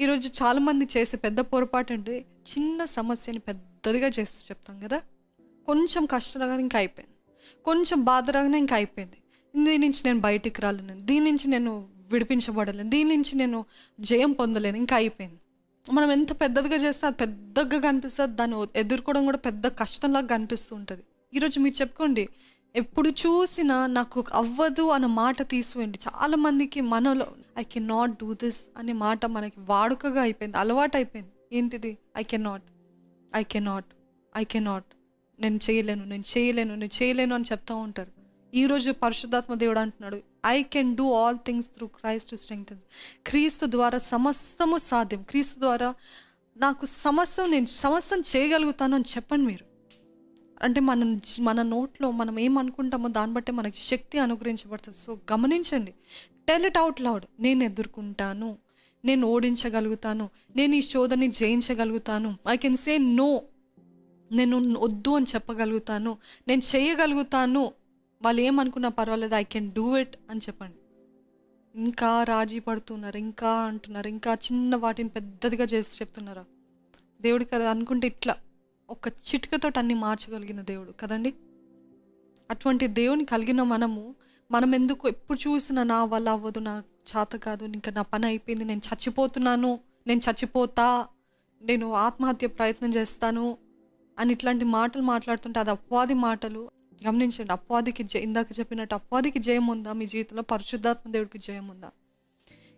ఈరోజు చాలామంది చేసే పెద్ద పొరపాటు అంటే చిన్న సమస్యని పెద్దదిగా చేసి చెప్తాం కదా? కొంచెం కష్టం రాగానే ఇంకా అయిపోయింది. కొంచెం బాధ రాగానే ఇంకా అయిపోయింది. దీని నుంచి నేను బయటికి రాలేను. దీని నుంచి నేను విడిపించబడలేను. దీని నుంచి నేను జయం పొందలేను. ఇంకా అయిపోయింది. మనం ఎంత పెద్దదిగా చేస్తే అది పెద్దగా కనిపిస్తుంది దాన్ని ఎదుర్కోవడం కూడా పెద్ద కష్టంలాగా కనిపిస్తూ ఉంటుంది. ఈరోజు మీరు చెప్పుకోండి ఎప్పుడు చూసినా నాకు అవ్వదు అన్న మాట తీసివేయండి. చాలామందికి మనలో I can not do this అనే మాట మనకి వాడుకగా అయిపోయింది అలవాటు అయిపోయింది. ఏంటిది? I can not I can not I can not నేను చేయలేను నేను చేయలేను నేను చేయలేను అని చెప్తూ ఉంటారు. ఈరోజు పరిశుద్ధాత్మ దేవుడు అంటున్నాడు I can do all things through Christ strength క్రీస్తు ద్వారా సమస్తము సాధ్యం. క్రీస్తు ద్వారా నాకు సమస్తం నేను సమస్తం చేయగలుగుతాను అని చెప్పండి మీరు. అంటే మనం మన నోట్లో మనం ఏమనుకుంటామో దాన్ని బట్టి మనకి శక్తి అనుగ్రహించబడుతుంది. సో గమనించండి టెల్ ఇట్ అవుట్ లౌడ్ నేను ఎదుర్కొంటాను. నేను ఓడించగలుగుతాను. నేను ఈ శోధని జయించగలుగుతాను. ఐ కెన్ సే నో నేను వద్దు అని చెప్పగలుగుతాను. నేను చేయగలుగుతాను. వాళ్ళు ఏమనుకున్నా పర్వాలేదు ఐ కెన్ డూ ఇట్ అని చెప్పండి. ఇంకా రాజీ పడుతున్నారు ఇంకా అంటున్నారు ఇంకా చిన్న వాటిని పెద్దదిగా చేసి చెప్తున్నారా? దేవుడు కదా అనుకుంటే ఇట్లా ఒక చిటికతో అన్ని మార్చగలిగిన దేవుడు కదండి? అటువంటి దేవుని కలిగిన మనము మనం ఎందుకు ఎప్పుడు చూసినా నా వల్ల అవ్వదు నా చేత కాదు ఇంకా నా పని అయిపోయింది నేను చచ్చిపోతున్నాను నేను చచ్చిపోతా నేను ఆత్మహత్య ప్రయత్నం చేస్తాను అని ఇట్లాంటి మాటలు మాట్లాడుతుంటే అది అపవాది మాటలు. గమనించండి అపవాదికి జయ ఇందాక చెప్పినట్టు అపవాదికి జయం ఉందా? మీ జీవితంలో పరిశుద్ధాత్మ దేవుడికి జయం ఉందా?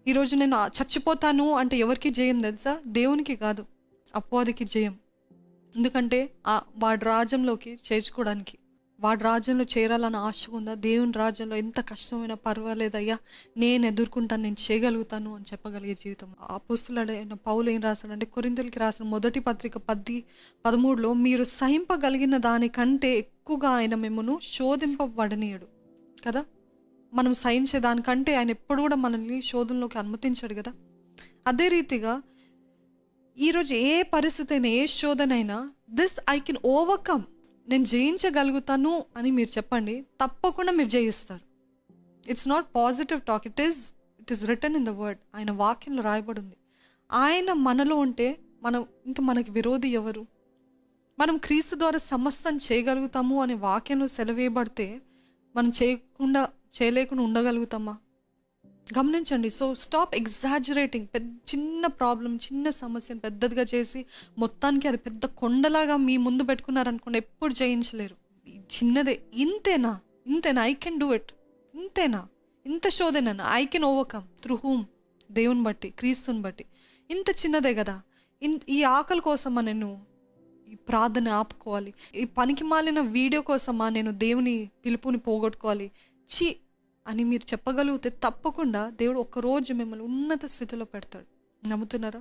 ఈరోజు నేను చచ్చిపోతాను అంటే ఎవరికి జయం తెలుసా? దేవునికి కాదు అపవాదికి జయం. ఎందుకంటే ఆ వాడి రాజ్యంలోకి చేర్చుకోవడానికి వాడి రాజ్యంలో చేరాలని ఆశ ఉందా? దేవుని రాజ్యంలో ఎంత కష్టమైనా పర్వాలేదయ్యా నేను ఎదుర్కొంటాను నేను చేయగలుగుతాను అని చెప్పగలిగే జీవితం. ఆ పుస్తులైన పౌలు ఏం రాశాడంటే కొరింతలకి రాసిన మొదటి పత్రిక పద్ది పదమూడులో మీరు సహింపగలిగిన దానికంటే ఎక్కువగా ఆయన మిమ్మను శోధింపబడనీయడు. కదా? మనం సహించే దానికంటే ఆయన ఎప్పుడు కూడా మనల్ని శోధనలోకి అనుమతించాడు కదా? అదే రీతిగా ఈరోజు ఏ పరిస్థితి అయినా ఏ శోధనైనా దిస్ ఐ కెన్ ఓవర్కమ్ నేను జయించగలుగుతాను అని మీరు చెప్పండి తప్పకుండా మీరు జయిస్తారు. It's not positive talk it is it is return in the word ఆయన వాక్యంలో రాయబడి ఉంది ఆయన మనలో ఉంటే మనం ఇంకా మనకి విరోధి ఎవరు? మనం క్రీస్తు ద్వారా సమస్తం చేయగలుగుతాము అనే వాక్యంలో సెలవేయబడితే మనం చేయకుండా చేయలేకుండా ఉండగలుగుతామా? గమనించండి. సో స్టాప్ ఎగ్జాజరేటింగ్ పెద్ద చిన్న ప్రాబ్లం చిన్న సమస్యను పెద్దదిగా చేసి మొత్తానికి అది పెద్ద కొండలాగా మీ ముందు పెట్టుకున్నారనుకోండి ఎప్పుడు జయించలేరు. ఈ చిన్నదే. ఇంతేనా? ఇంతేనా? ఐ కెన్ డూ ఇట్ ఇంతేనా? ఇంత షోదేనా I can overcome through whom దేవుని బట్టి క్రీస్తుని బట్టి. ఇంత చిన్నదే కదా. ఇన్ ఈ ఆకలి కోసమా నేను ఈ ప్రార్థన ఆపుకోవాలి? ఈ పనికి మాలిన వీడియో కోసమా నేను దేవుని పిలుపుని పోగొట్టుకోవాలి? చి అని మీరు చెప్పగలిగితే తప్పకుండా దేవుడు ఒకరోజు మిమ్మల్ని ఉన్నత స్థితిలో పెడతాడు. నమ్ముతున్నారా?